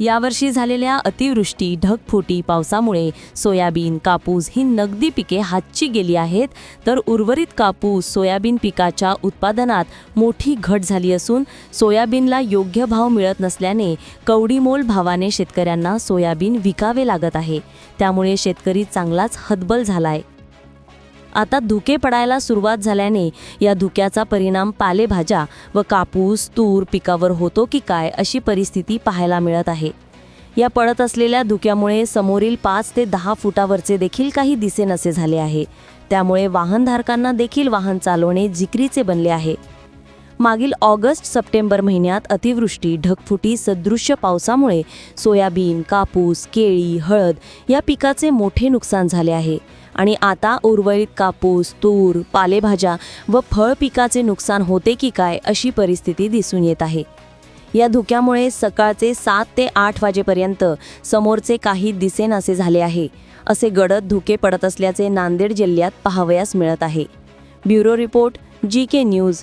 यावर्षी झालेल्या अतिवृष्टी ढगफुटी पावसामुळे सोयाबीन कापूस ही नगदी पिके हातची गेली आहेत. तर उर्वरित कापूस सोयाबीन पिकाच्या उत्पादनात मोठी घट झाली असून सोयाबीनला योग्य भाव मिळत नसल्याने कवडीमोल भावाने शेतकऱ्यांना सोयाबीन विकावे लागत आहे. त्यामुळे शेतकरी चांगलाच हतबल झालाय. आता धुके पडायला सुरुवात झाल्याने या धुक्याचा परिणाम पालेभाज्या व कापूस तूर पिकावर होतो की काय अशी परिस्थिती पाहायला मिळत आहे. या पडत असलेल्या धुक्यामुळे समोरील पाच ते दहा फुटावरचे देखील काही दिसेनसे झाले आहे. त्यामुळे वाहनधारकांना देखील वाहन चालवणे जिकरीचे बनले आहे. मागील ऑगस्ट सप्टेंबर महिन्यात अतिवृष्टी ढगफुटी सदृश्य पावसामुळे सोयाबीन कापूस केळी हळद या पिकाचे मोठे नुकसान झाले आहे. आणि आता उर्वरित कापूस तूर पालेभाज्या व फळ पिकाचे नुकसान होते की काय अशी परिस्थिती दिसून येत आहे. या धुक्यामुळे सकाळचे सात ते आठ वाजेपर्यंत समोरचे काही दिसेनासे झाले आहे. असे गडद धुके पडत असल्याचे नांदेड जिल्ह्यात पाहावयास मिळत आहे. Bureau report G K news